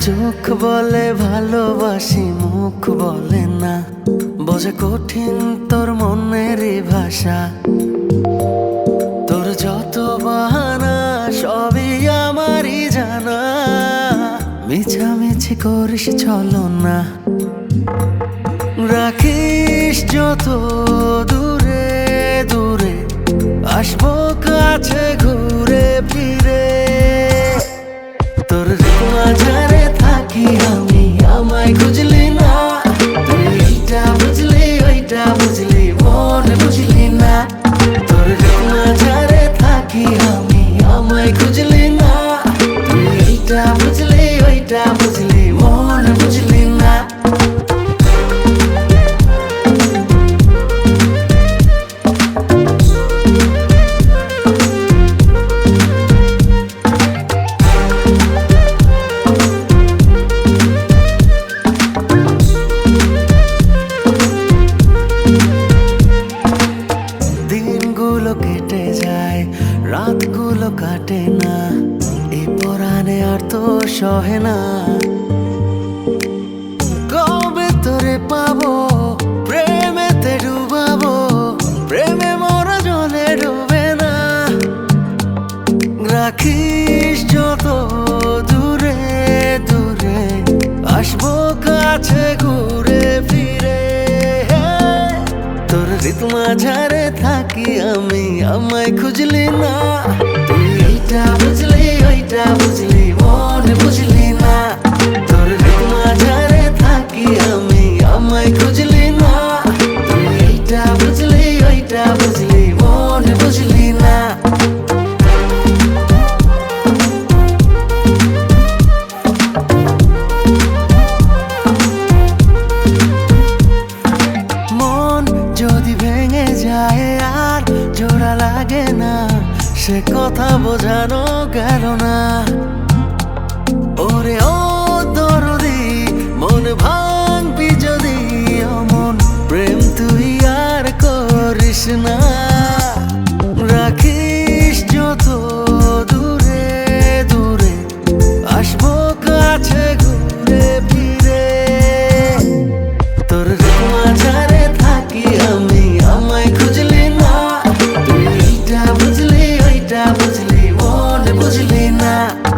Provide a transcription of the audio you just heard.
চোখ বলে ভালোবাসি, মুখ বলে না। বোঝে কঠিন তোর মনের ভাষা। তোর যত বাহানা, সবই আমারই জানা। মিছামিছি করিস, চলো না। রাখিস যত দূরে দূরে, আসব কাছে 这不 কাটে না, এই পরাণে আর তো সহে না। কবে তোরে পাবো, প্রেমেতে ডুবাবো, প্রেমে মরা জলে ডুবে না। যত দূরে দূরে, আসব কাছে ঘুরে ফিরে। তোর ঋতু মাঝারে থাকি আমি, আমায় খুঁজলি না। যায় আর জোড়া লাগে না। সে কথা বোঝানো গেল না। ওরে ও দরদি, মন ভাঙবি যদি, অমন প্রেম তুই আর করিস না। তুই এইটা